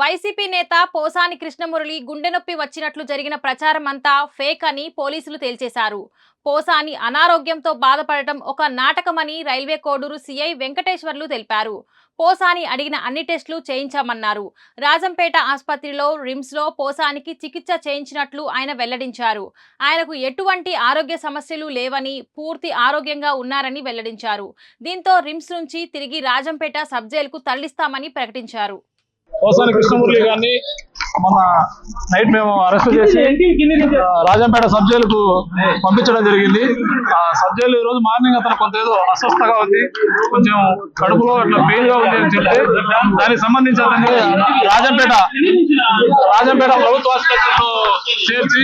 YCP నేత పోసాని కృష్ణమురళి గుండె నొప్పి వచ్చినట్లు జరిగిన ప్రచారం అంతా ఫేక్ అని పోలీసులు తేల్చేశారు. పోసాని అనారోగ్యంతో బాధపడటం ఒక నాటకమని రైల్వే కోడూరు సీఐ వెంకటేశ్వర్లు తెలిపారు. పోసాని అడిగిన అన్ని టెస్టులు చేయించామన్నారు. రాజంపేట ఆసుపత్రిలో రిమ్స్లో పోసానికి చికిత్స చేయించినట్లు ఆయన వెల్లడించారు. ఆయనకు ఎటువంటి ఆరోగ్య సమస్యలు లేవని పూర్తి ఆరోగ్యంగా ఉన్నారని వెల్లడించారు. దీంతో రిమ్స్ నుంచి తిరిగి రాజంపేట సబ్ జైలుకు తరలిస్తామని ప్రకటించారు. పోసాని కృష్ణమురళి గారిని మొన్న నైట్ మేము అరెస్ట్ చేసి రాజంపేట సబ్ జైలుకు పంపించడం జరిగింది. ఆ సబ్ జైలు ఈ రోజు మార్నింగ్ అతను కొంత ఏదో అస్వస్థగా ఉంది కొంచెం కడుపులో అట్లా పెయిన్గా ఉంది అని చెప్తే దానికి సంబంధించి అతన్ని రాజంపేట రాజంపేట ప్రభుత్వ ఆసుపత్రిలో చేర్చి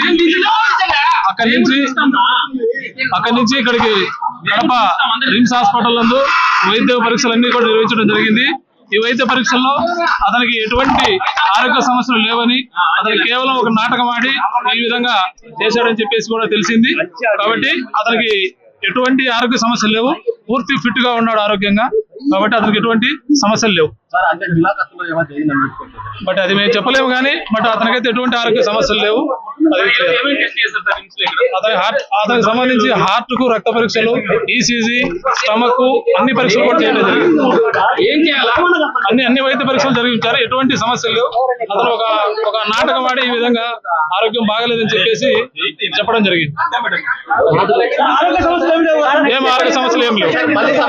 అక్కడి నుంచి అక్కడి నుంచి ఇక్కడికి కడప రిమ్స్ హాస్పిటల్ నందు వైద్య పరీక్షలు అన్ని కూడా నిర్వహించడం జరిగింది. ఈ వైద్య పరీక్షల్లో అతనికి ఎటువంటి ఆరోగ్య సమస్యలు లేవని అతను కేవలం ఒక నాటకం ఆడి ఈ విధంగా చేశాడని చెప్పేసి కూడా తెలిసింది. కాబట్టి అతనికి ఎటువంటి ఆరోగ్య సమస్యలు లేవు. పూర్తి ఫిట్గా ఉన్నాడు ఆరోగ్యంగా. కాబట్టి అతనికి ఎటువంటి సమస్యలు లేవు. బట్ అది మేము చెప్పలేము కానీ బట్ అతనికైతే ఎటువంటి ఆరోగ్య సమస్యలు లేవు. అతనికి సంబంధించి హార్ట్కు రక్త పరీక్షలు ఈసీజీ స్టమక్ అన్ని పరీక్షలు కూడా చేయడం జరిగింది అన్ని అన్ని వైద్య పరీక్షలు జరిగించారు. ఎటువంటి సమస్యలు లేవు. అతను ఒక ఒక నాటకం ఆడి ఈ విధంగా ఆరోగ్యం బాగలేదని చెప్పేసి చెప్పడం జరిగింది. ఏం ఆరోగ్య సమస్యలు ఏం లేవు.